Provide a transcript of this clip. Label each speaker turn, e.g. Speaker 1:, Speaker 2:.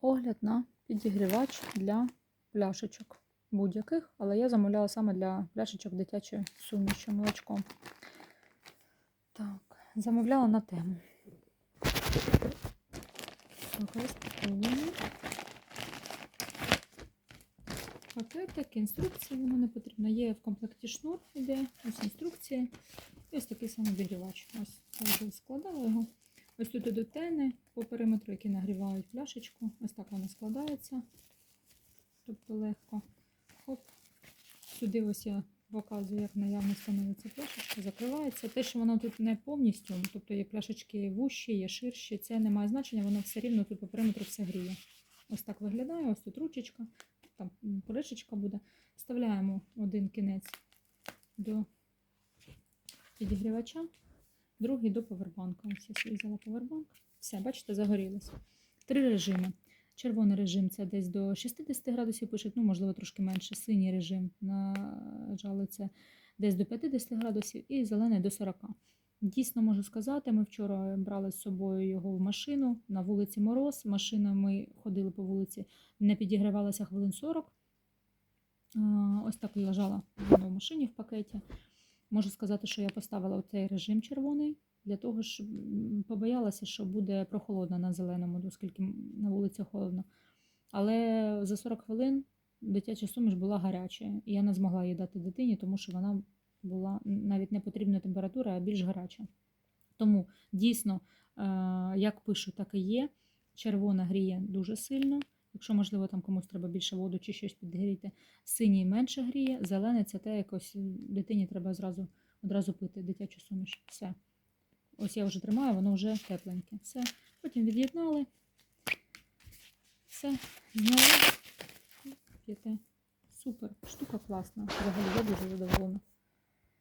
Speaker 1: огляд на підігрівач для пляшечок будь-яких, але я замовляла саме для пляшечок дитячої суміші молочком. Так, замовляла на тему. Пакетик, інструкції, воно не потрібно. Є в комплекті шнур, іде, ось інструкції. Ось такий самий обігрівач. Ось я вже складала його. Ось тут ідуть тени по периметру, які нагрівають пляшечку. Ось так вона складається. Тобто легко. Хоп. Сюди ось я показую, як наявно становиться пляшечка, закривається. Те, що воно тут не повністю, тобто є пляшечки вущі, є ширші, це не має значення, воно все рівно тут по периметру все гріє. Ось так виглядає, ось тут ручечка, там кришечка буде. Вставляємо один кінець до підігрівача, другий до повербанка. Ось я собі взяла повербанк. Все, бачите, загорілося. Три режими. Червоний режим це десь до 60 градусів пишуть, ну, можливо, трошки менше. Синій режим на жало це десь до 50 градусів і зелений до 40. Дійсно можу сказати, ми вчора брали з собою його в машину на вулиці Мороз. Машина ми ходили по вулиці, не підігрівалася хвилин 40. Ось так і лежала в машині в пакеті. Можу сказати, що я поставила цей режим червоний для того, щоб побоялася, що буде прохолодно на зеленому, оскільки на вулиці холодно. Але за 40 хвилин дитяча суміш була гаряча, і я не змогла її дати дитині, тому що вона була навіть не потрібна температура, а більш гаряча. Тому дійсно, е, як пишу, так і є. Червона гріє дуже сильно. Якщо, можливо, там комусь треба більше воду чи щось підгріти, синій менше гріє, зелений це те, якось дитині треба зразу, одразу пити дитячу суміш. Все. Ось я вже тримаю, воно вже тепленьке. Все. Потім від'єднали. Все, зняли. П'єте. Супер. Штука класна. Взагалі я дуже задоволена.